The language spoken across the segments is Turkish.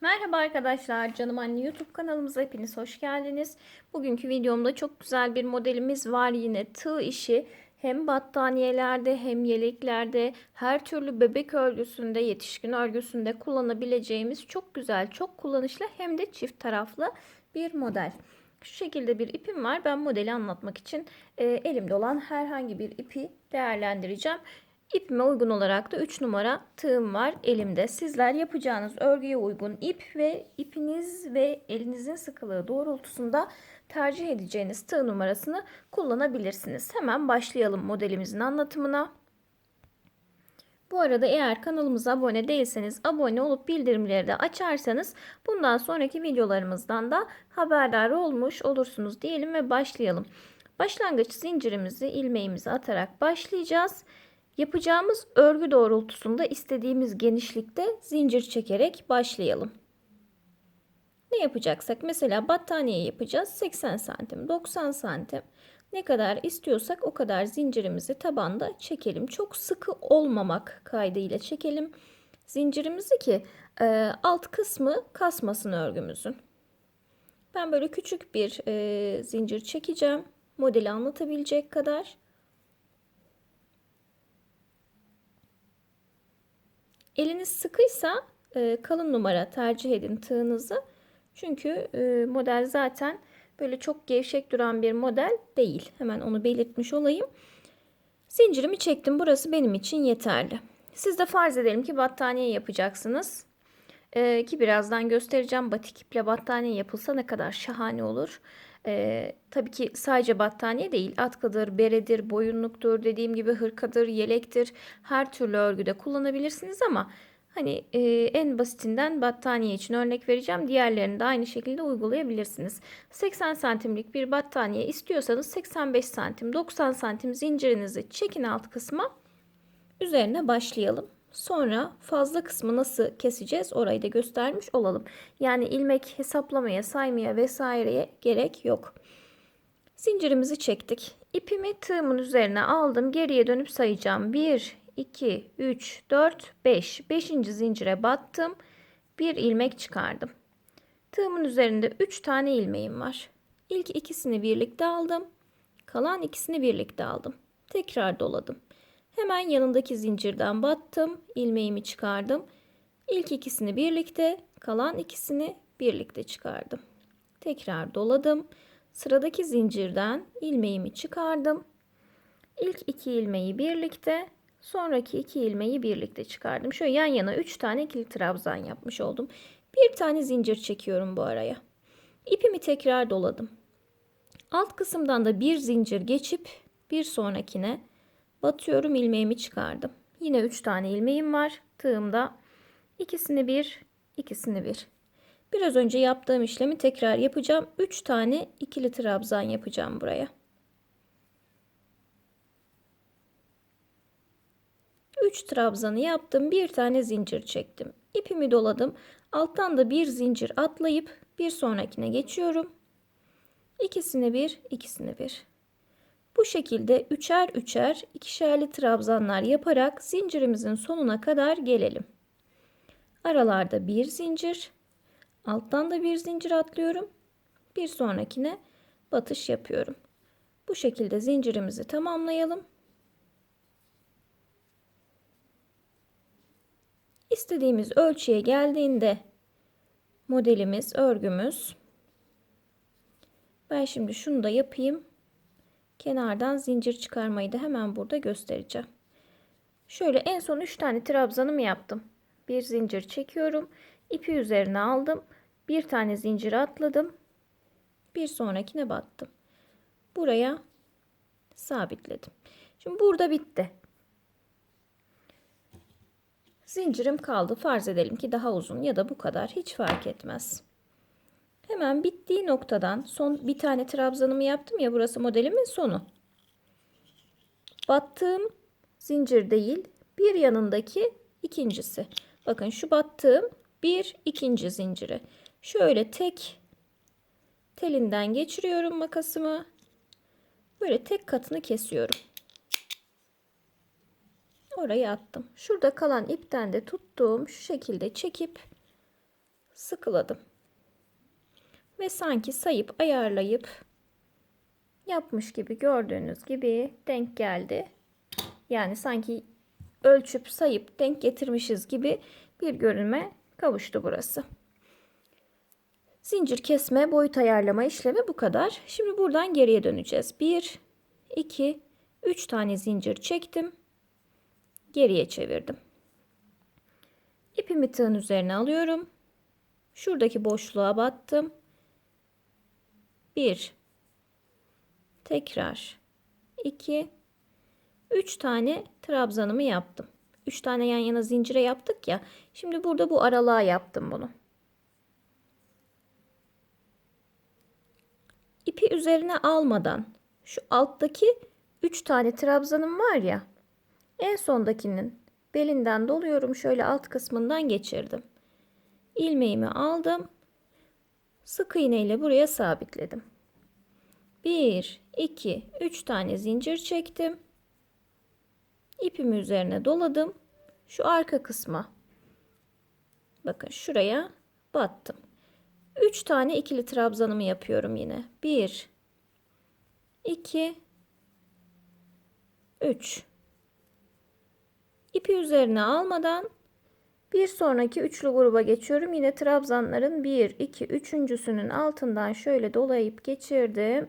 Merhaba arkadaşlar, Canım Anne YouTube kanalımıza hepiniz hoş geldiniz. Bugünkü videomda çok güzel bir modelimiz var yine tığ işi. Hem battaniyelerde hem yeleklerde her türlü bebek örgüsünde, yetişkin örgüsünde kullanabileceğimiz çok güzel, çok kullanışlı hem de çift taraflı bir model. Şu şekilde bir ipim var. Ben modeli anlatmak için e, elimde olan herhangi bir ipi değerlendireceğim. İpime uygun olarak da 3 numara tığım var elimde. Sizler yapacağınız örgüye uygun ip ve ipiniz ve elinizin sıkılığı doğrultusunda tercih edeceğiniz tığ numarasını kullanabilirsiniz. Hemen başlayalım modelimizin anlatımına. Bu arada eğer kanalımıza abone değilseniz abone olup bildirimleri de açarsanız bundan sonraki videolarımızdan da haberdar olmuş olursunuz diyelim ve başlayalım. Başlangıç zincirimizi ilmeğimizi atarak başlayacağız. Yapacağımız örgü doğrultusunda istediğimiz genişlikte zincir çekerek başlayalım. Ne yapacaksak mesela battaniye yapacağız 80 santim 90 santim ne kadar istiyorsak o kadar zincirimizi tabanda çekelim. Çok sıkı olmamak kaydıyla çekelim zincirimizi ki e, alt kısmı kasmasın örgümüzün. Ben böyle küçük bir e, zincir çekeceğim modeli anlatabilecek kadar. Eliniz sıkıysa e, kalın numara tercih edin tığınızı. Çünkü e, model zaten böyle çok gevşek duran bir model değil. Hemen onu belirtmiş olayım. Zincirimi çektim. Burası benim için yeterli. Siz de farz edelim ki battaniye yapacaksınız. Ee, ki birazdan göstereceğim batik iple battaniye yapılsa ne kadar şahane olur. Ee, tabii ki sadece battaniye değil atkıdır, beredir, boyunluktur, dediğim gibi hırkadır, yelektir. Her türlü örgüde kullanabilirsiniz ama hani e, en basitinden battaniye için örnek vereceğim. Diğerlerini de aynı şekilde uygulayabilirsiniz. 80 santimlik bir battaniye istiyorsanız 85 santim, 90 santim zincirinizi çekin alt kısma. Üzerine başlayalım. Sonra fazla kısmı nasıl keseceğiz orayı da göstermiş olalım. Yani ilmek hesaplamaya, saymaya vesaireye gerek yok. Zincirimizi çektik. İpimi tığımın üzerine aldım. Geriye dönüp sayacağım. 1, 2, 3, 4, 5. 5. zincire battım. Bir ilmek çıkardım. Tığımın üzerinde 3 tane ilmeğim var. İlk ikisini birlikte aldım. Kalan ikisini birlikte aldım. Tekrar doladım. Hemen yanındaki zincirden battım. ilmeğimi çıkardım. İlk ikisini birlikte, kalan ikisini birlikte çıkardım. Tekrar doladım. Sıradaki zincirden ilmeğimi çıkardım. İlk iki ilmeği birlikte, sonraki iki ilmeği birlikte çıkardım. Şöyle yan yana üç tane ikili trabzan yapmış oldum. Bir tane zincir çekiyorum bu araya. İpimi tekrar doladım. Alt kısımdan da bir zincir geçip bir sonrakine batıyorum ilmeğimi çıkardım. Yine 3 tane ilmeğim var tığımda. İkisini bir, ikisini bir. Biraz önce yaptığım işlemi tekrar yapacağım. 3 tane ikili trabzan yapacağım buraya. 3 trabzanı yaptım. Bir tane zincir çektim. İpimi doladım. Alttan da bir zincir atlayıp bir sonrakine geçiyorum. İkisini bir, ikisini bir. Bu şekilde üçer üçer ikişerli trabzanlar yaparak zincirimizin sonuna kadar gelelim. Aralarda bir zincir, alttan da bir zincir atlıyorum. Bir sonrakine batış yapıyorum. Bu şekilde zincirimizi tamamlayalım. İstediğimiz ölçüye geldiğinde modelimiz, örgümüz. Ben şimdi şunu da yapayım. Kenardan zincir çıkarmayı da hemen burada göstereceğim. Şöyle en son 3 tane trabzanımı yaptım. Bir zincir çekiyorum. ipi üzerine aldım. Bir tane zincir atladım. Bir sonrakine battım. Buraya sabitledim. Şimdi burada bitti. Zincirim kaldı. Farz edelim ki daha uzun ya da bu kadar hiç fark etmez. Hemen bittiği noktadan son bir tane trabzanımı yaptım ya burası modelimin sonu. Battığım zincir değil bir yanındaki ikincisi. Bakın şu battığım bir ikinci zinciri. Şöyle tek telinden geçiriyorum makasımı. Böyle tek katını kesiyorum. Orayı attım. Şurada kalan ipten de tuttuğum şu şekilde çekip sıkıladım. Ve sanki sayıp ayarlayıp yapmış gibi gördüğünüz gibi denk geldi. Yani sanki ölçüp sayıp denk getirmişiz gibi bir görünme kavuştu burası. Zincir kesme, boyut ayarlama işlemi bu kadar. Şimdi buradan geriye döneceğiz. 1, 2, 3 tane zincir çektim. Geriye çevirdim. İpimi tığın üzerine alıyorum. Şuradaki boşluğa battım. 1 tekrar 2 3 tane trabzanımı yaptım. 3 tane yan yana zincire yaptık ya. Şimdi burada bu aralığa yaptım bunu. İpi üzerine almadan şu alttaki 3 tane trabzanım var ya. En sondakinin belinden doluyorum. Şöyle alt kısmından geçirdim. İlmeğimi aldım. Sık iğne ile buraya sabitledim. 1, 2, 3 tane zincir çektim. İpimi üzerine doladım. Şu arka kısma. Bakın şuraya battım. 3 tane ikili trabzanımı yapıyorum yine. 1 2 3 İpi üzerine almadan bir sonraki üçlü gruba geçiyorum. Yine trabzanların 1 2 üçüncüsünün altından şöyle dolayıp geçirdim.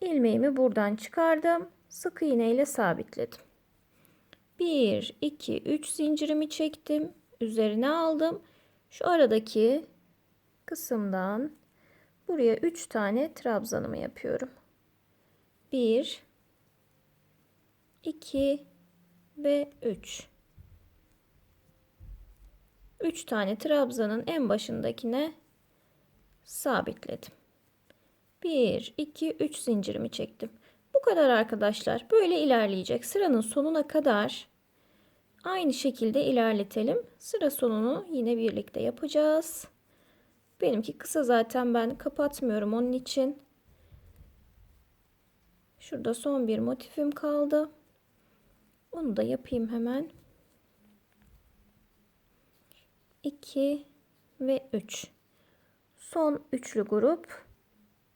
İlmeğimi buradan çıkardım. Sık iğne ile sabitledim. 1 2 3 zincirimi çektim. Üzerine aldım. Şu aradaki kısımdan buraya 3 tane trabzanımı yapıyorum. 1 2 ve 3 3 tane trabzanın en başındakine sabitledim. 1 2 3 zincirimi çektim. Bu kadar arkadaşlar. Böyle ilerleyecek. Sıranın sonuna kadar aynı şekilde ilerletelim. Sıra sonunu yine birlikte yapacağız. Benimki kısa zaten ben kapatmıyorum onun için. Şurada son bir motifim kaldı. Onu da yapayım hemen. 2 ve 3. Son üçlü grup.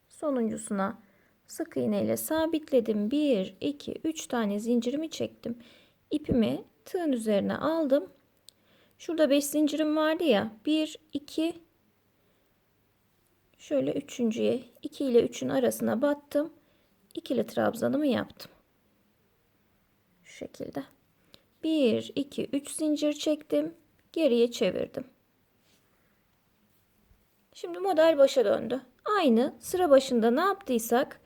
Sonuncusuna sık iğne ile sabitledim. 1 2 3 tane zincirimi çektim. İpimi tığın üzerine aldım. Şurada 5 zincirim vardı ya. 1 2 Şöyle üçüncüye 2 ile 3'ün arasına battım. İkili trabzanımı yaptım. Şu şekilde. 1 2 3 zincir çektim. Geriye çevirdim. Şimdi model başa döndü. Aynı sıra başında ne yaptıysak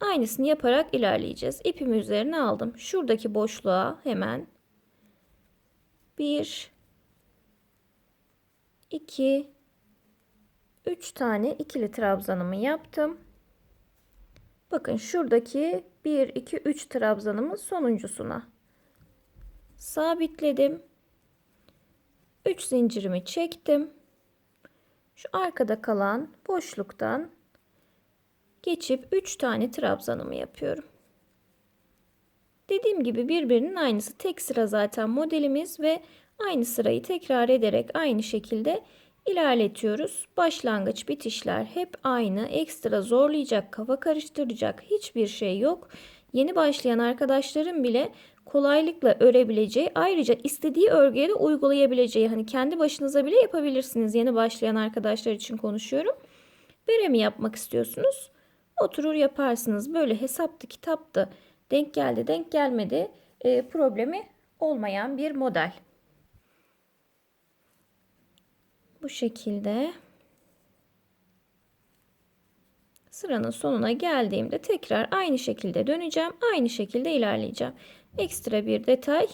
aynısını yaparak ilerleyeceğiz. İpimi üzerine aldım. Şuradaki boşluğa hemen 1 2 3 tane ikili trabzanımı yaptım. Bakın şuradaki 1 2 3 trabzanımın sonuncusuna sabitledim. 3 zincirimi çektim. Şu arkada kalan boşluktan geçip 3 tane trabzanımı yapıyorum. Dediğim gibi birbirinin aynısı tek sıra zaten modelimiz ve aynı sırayı tekrar ederek aynı şekilde ilerletiyoruz. Başlangıç bitişler hep aynı. Ekstra zorlayacak, kafa karıştıracak hiçbir şey yok. Yeni başlayan arkadaşlarım bile kolaylıkla örebileceği, ayrıca istediği örgüye de uygulayabileceği, hani kendi başınıza bile yapabilirsiniz. Yeni başlayan arkadaşlar için konuşuyorum. Bere yapmak istiyorsunuz? Oturur yaparsınız. Böyle hesaptı, kitaptı, denk geldi, denk gelmedi e, problemi olmayan bir model. Bu şekilde sıranın sonuna geldiğimde tekrar aynı şekilde döneceğim. Aynı şekilde ilerleyeceğim. Ekstra bir detay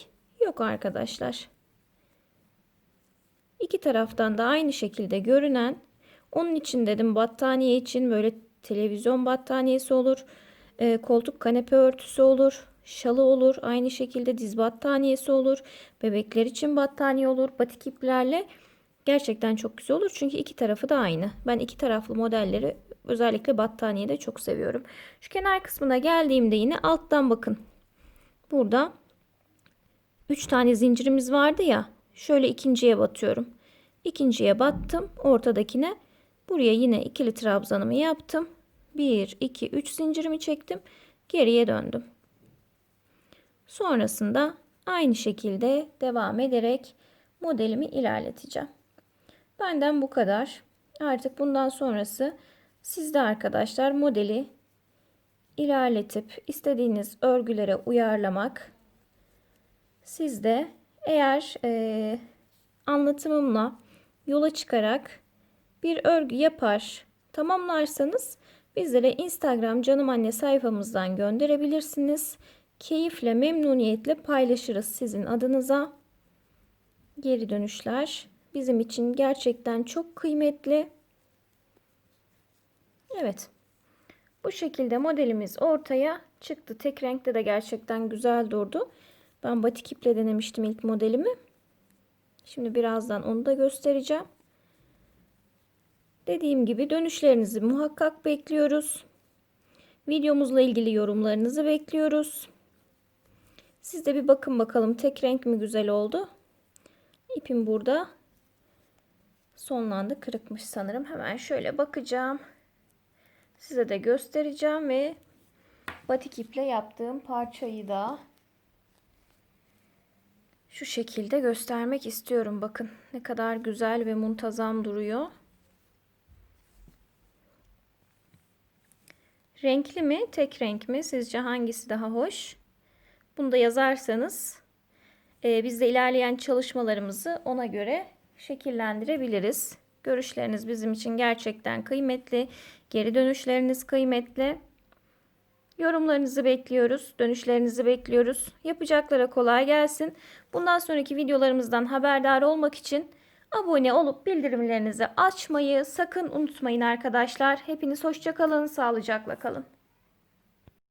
yok arkadaşlar. İki taraftan da aynı şekilde görünen onun için dedim battaniye için böyle televizyon battaniyesi olur. E, koltuk kanepe örtüsü olur. Şalı olur. Aynı şekilde diz battaniyesi olur. Bebekler için battaniye olur. Batik iplerle gerçekten çok güzel olur. Çünkü iki tarafı da aynı. Ben iki taraflı modelleri özellikle battaniyede çok seviyorum. Şu kenar kısmına geldiğimde yine alttan bakın. Burada 3 tane zincirimiz vardı ya. Şöyle ikinciye batıyorum. İkinciye battım ortadakine. Buraya yine ikili trabzanımı yaptım. 1 2 3 zincirimi çektim. Geriye döndüm. Sonrasında aynı şekilde devam ederek modelimi ilerleteceğim. Benden bu kadar. Artık bundan sonrası sizde arkadaşlar modeli ilerletip istediğiniz örgülere uyarlamak. Sizde eğer e, anlatımımla yola çıkarak bir örgü yapar tamamlarsanız bizlere Instagram canım anne sayfamızdan gönderebilirsiniz. Keyifle memnuniyetle paylaşırız sizin adınıza. Geri dönüşler bizim için gerçekten çok kıymetli. Evet. Bu şekilde modelimiz ortaya çıktı. Tek renkte de gerçekten güzel durdu. Ben batik iple denemiştim ilk modelimi. Şimdi birazdan onu da göstereceğim. Dediğim gibi dönüşlerinizi muhakkak bekliyoruz. Videomuzla ilgili yorumlarınızı bekliyoruz. Siz de bir bakın bakalım tek renk mi güzel oldu. İpim burada sonlandı kırıkmış sanırım. Hemen şöyle bakacağım. Size de göstereceğim ve batik iple yaptığım parçayı da şu şekilde göstermek istiyorum. Bakın ne kadar güzel ve muntazam duruyor. Renkli mi, tek renk mi? Sizce hangisi daha hoş? Bunu da yazarsanız e, biz de ilerleyen çalışmalarımızı ona göre şekillendirebiliriz. Görüşleriniz bizim için gerçekten kıymetli. Geri dönüşleriniz kıymetli. Yorumlarınızı bekliyoruz. Dönüşlerinizi bekliyoruz. Yapacaklara kolay gelsin. Bundan sonraki videolarımızdan haberdar olmak için abone olup bildirimlerinizi açmayı sakın unutmayın arkadaşlar. Hepiniz hoşça kalın, sağlıcakla kalın.